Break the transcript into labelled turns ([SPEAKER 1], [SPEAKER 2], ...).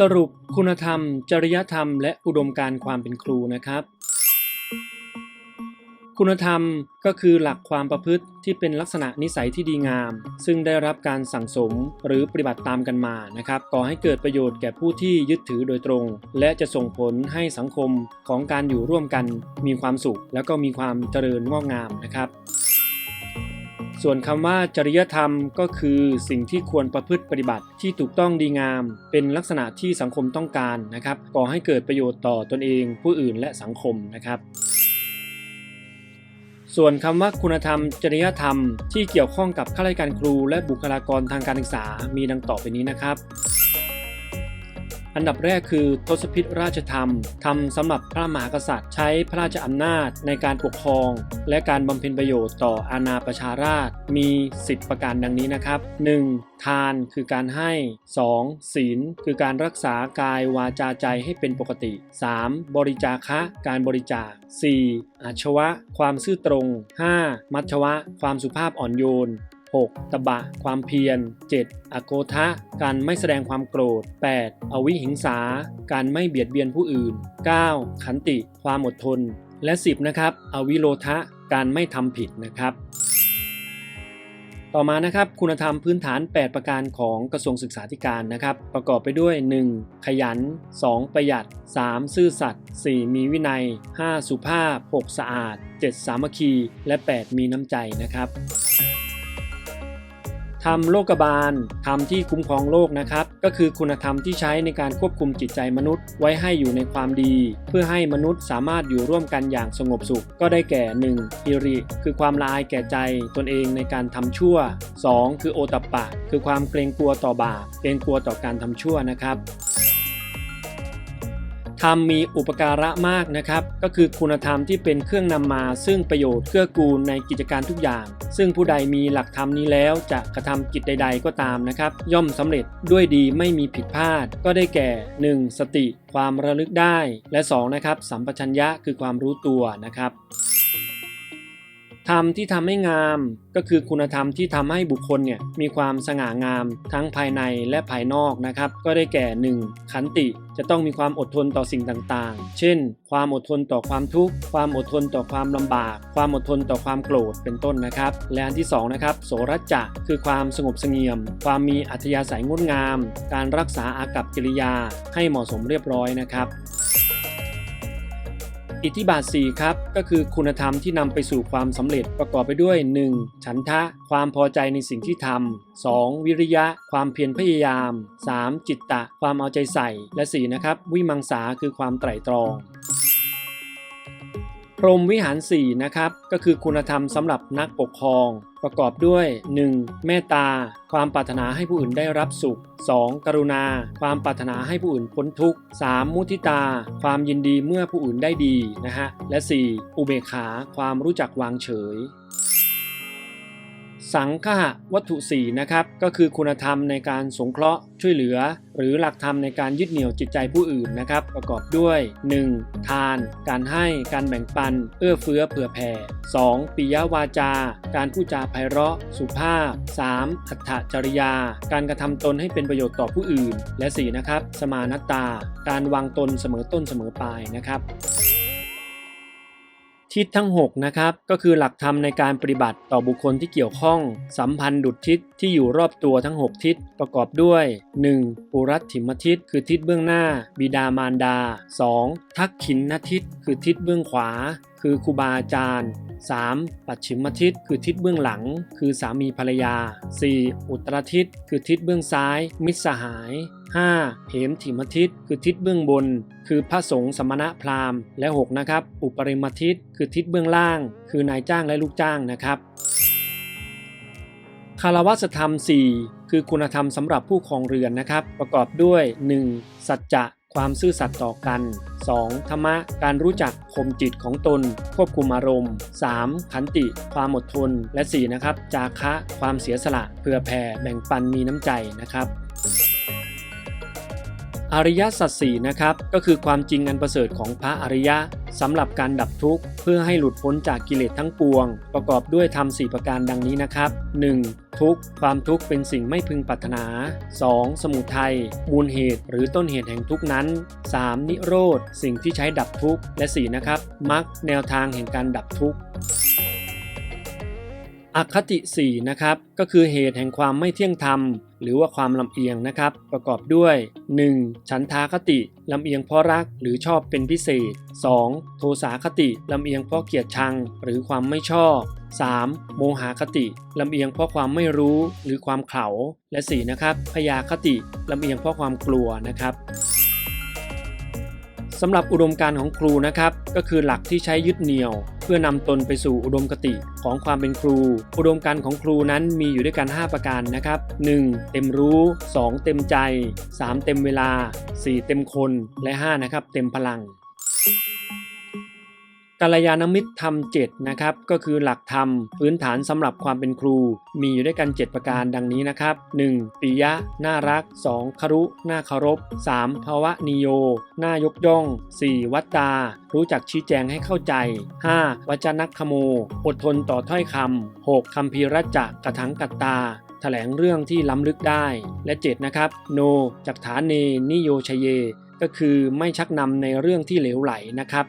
[SPEAKER 1] สรุปคุณธรรม จริยธรรม และอุดมการความเป็นครูนะครับ คุณธรรมก็คือหลักความประพฤติที่เป็นลักษณะนิสัยที่ดีงาม ซึ่งได้รับการสั่งสมหรือปฏิบัติตามกันมานะครับก่อให้เกิดประโยชน์แก่ผู้ที่ยึดถือโดยตรง และจะส่งผลให้สังคมของการอยู่ร่วมกัน มีความสุข แล้วก็มีความเจริญงอกงามนะครับ ส่วนคำว่าจริยธรรมก็คือสิ่งที่ควรประพฤติปฏิบัติที่ถูกต้องดีงาม เป็นลักษณะที่สังคมต้องการนะครับก่อให้เกิดประโยชน์ต่อตนเอง ผู้อื่นและสังคมนะครับ ส่วนคำว่าคุณธรรม จริยธรรม ที่เกี่ยวข้องกับข้าราชการครู และบุคลากรทางการศึกษามีดังต่อไปนี้นะครับ อันดับแรกคือทศพิธราชธรรมทำสำหรับพระมหากษัตริย์ ใช้พระราชอำนาจในการปกครอง และการบำเพ็ญประโยชน์ต่ออาณาประชาราษฎร์มี10ประการดังนี้นะครับ 1. ทานคือการให้ 2. ศีล คือการรักษากายวาจาใจให้เป็นปกติ 3. บริจาคะการบริจาค 4. อาชวะ ความซื่อตรง 5. มัชวะ ความสุภาพอ่อนโยน 6. ตบะ ความเพียร 7. อโกทะ การไม่แสดงความโกรธ 8. อวิหิงสา การไม่เบียดเบียนผู้อื่น 9. ขันติ ความอดทน และ 10 นะครับ อวิโลทะ การไม่ทำผิดนะครับต่อมานะครับคุณธรรมพื้นฐาน 8 ประการของกระทรวงศึกษาธิการนะครับ ประกอบไปด้วย 1. ขยัน 2. ประหยัด 3. ซื่อสัตย์ 4. มีวินัย 5. สุภาพ 6. สะอาด 7. สามัคคี และ 8. มีน้ำใจนะครับ ธรรมโลกบาลธรรมที่คุ้มครองโลกนะครับ ก็คือคุณธรรมที่ใช้ในการควบคุมจิตใจมนุษย์ ไว้ให้อยู่ในความดี เพื่อให้มนุษย์สามารถอยู่ร่วมกันอย่างสงบสุข ก็ได้แก่ 1. อิริ คือความละอายแก่ใจตนเองในการทำชั่ว 2. คือโอตัปปะ คือความเกรงกลัวต่อบาปเกรงกลัวต่อการทำชั่วนะครับ ธรรมมีอุปการะมากนะครับ ก็คือคุณธรรมที่เป็นเครื่องนำมาซึ่งประโยชน์เกื้อกูลในกิจการทุกอย่าง ซึ่งผู้ใดมีหลักธรรมนี้แล้วจะกระทำกิจใด ๆ ก็ตามนะครับ ย่อมสำเร็จด้วยดีไม่มีผิดพลาด ก็ได้แก่ 1. สติ ความระลึกได้ และ 2. นะครับสัมปชัญญะคือความรู้ตัวนะครับ ธรรมที่ทำให้งามก็คือคุณธรรมที่ทำให้บุคคลเนี่ยมีความสง่างามทั้งภายในและภายนอกนะครับ ก็ได้แก่ 1. ขันติจะต้องมีความอดทนต่อสิ่งต่างๆ เช่น ความอดทนต่อความทุกข์ ความอดทนต่อความลำบาก ความอดทนต่อความโกรธเป็นต้นนะครับ และอันที่2นะครับโสรจะคือความสงบเสงี่ยม ความมีอัธยาศัยงดงาม การรักษาอากับกิริยาให้เหมาะสมเรียบร้อยนะครับ อิทธิบาท 4 ครับ ก็คือคุณธรรมที่นำไปสู่ความสำเร็จประกอบไปด้วย 1. ฉันทะ ความพอใจในสิ่งที่ทำ 2. วิริยะ ความเพียรพยายาม 3. จิตตะ ความเอาใจใส่ และ 4. นะครับ วิมังสาคือความไตร่ตรอง รมวิหาร4นะครับก็คือคุณธรรมสำหรับนักปกครอง ประกอบด้วย 1. เมตตา ความปรารถนาให้ผู้อื่นได้รับสุข 2. กรุณา ความปรารถนาให้ผู้อื่นพ้นทุกข์ 3. มุทิตา ความยินดีเมื่อผู้อื่นได้ดีนะฮะและ 4. อุเบกขา ความรู้จักวางเฉย สังฆะวัตถุ4นะครับก็คือคุณธรรมในการสงเคราะห์ช่วยเหลือ หรือหลักธรรมในการยึดเหนี่ยวจิตใจผู้อื่นนะครับประกอบด้วย 1. ทาน การให้การแบ่งปัน เอื้อเฟื้อเผื่อแผ่ 2. ปิยวาจา การพูดจาไพเราะ สุภาพ 3. อัตถจริยา การกระทำตนให้เป็นประโยชน์ต่อผู้อื่น และ 4. นะครับสมานตา การวางตนเสมอต้นเสมอปลายนะครับ ทิศทั้ง 6 นะครับ ก็คือหลักธรรมในการปฏิบัติต่อบุคคลที่เกี่ยวข้อง สัมพันธ์ดุจทิศที่อยู่รอบตัวทั้ง 6 ทิศประกอบด้วย 1. ปุรัตถิมทิศคือทิศเบื้องหน้า บิดามารดา 2. ทักขินนทิศคือทิศเบื้องขวา คือครูบาอาจารย์ 3. ปัจฉิมทิศคือทิศเบื้องหลัง คือสามีภรรยา 4. อุตรทิศคือทิศเบื้องซ้าย มิตรสหาย 5. เหมถิมทิศคือทิศเบื้องบน คือพระสงฆ์สมณะพราหมณ์และ 6 นะครับ อุปริมทิศคือทิศเบื้องล่าง คือนายจ้างและลูกจ้างนะครับคารวะธรรม 4 คือคุณธรรมสำหรับผู้ครองเรือนนะครับ ประกอบด้วย 1. สัจจะความซื่อสัตย์ต่อกัน 2. ธรรมะ การรู้จักข่มจิตของตน ควบคุมอารมณ์ 3. ขันติ ความอดทน และ 4. นะครับ จาคะ ความเสียสละ เพื่อแผ่แบ่งปันมีน้ำใจนะครับ อริยสัจสี่นะครับก็คือความจริงอันประเสริฐของพระอริยะสำหรับการดับทุกข์เพื่อให้หลุดพ้นจากกิเลสทั้งปวง ประกอบด้วยธรรมสี่ประการดังนี้นะครับ 1. ทุกข์ความทุกข์เป็นสิ่งไม่พึงปรารถนา 2. สมุทัยมูลเหตุหรือต้นเหตุแห่งทุกข์นั้น 3. นิโรธ สิ่งที่ใช้ดับทุกข์และ 4. นะครับมรรคแนวทางแห่งการดับทุกข์ อคติ4นะครับก็คือเหตุแห่งความไม่เที่ยงธรรม หรือว่าความลำเอียงนะครับประกอบด้วย 1. ฉันทาคติลำเอียงเพราะรักหรือชอบเป็นพิเศษ 2. โทสาคติลำเอียงเพราะเกลียดชังหรือความไม่ชอบ 3. โมหคติลำเอียงเพราะความไม่รู้หรือความเข่าและ 4. นะครับพยาคติลำเอียงเพราะความกลัวนะครับ สำหรับอุดมการณ์ของครูนะครับ ก็คือหลักที่ใช้ยึดเหนี่ยว เพื่อนำตนไปสู่อุดมคติของความเป็นครู อุดมการณ์ของครูนั้นมีอยู่ด้วยกัน 5 ประการนะครับ 1. เต็มรู้ 2. เต็มใจ 3. เต็มเวลา 4. เต็มคนและ 5. นะครับเต็มพลัง กัลยาณมิตรธรรม7นะครับก็คือหลักธรรม พื้นฐานสำหรับความเป็นครู มีอยู่ด้วยกัน 7 ประการดังนี้นะครับ 1. ปิยะ น่ารัก 2. คารุน่าเคารพ 3. ภาวะนิโย น่ายกย่อง 4. วัตตา รู้จักชี้แจงให้เข้าใจ 5. วัจนักขโม อดทนต่อถ้อยคำ 6. คำพีรัจจะกระถังกัตตาแถลงเรื่องที่ล้ำลึกได้ และ7นะครับ โน จากฐานเนนิโยชเย ก็คือไม่ชักนำในเรื่องที่เหลวไหลนะครับ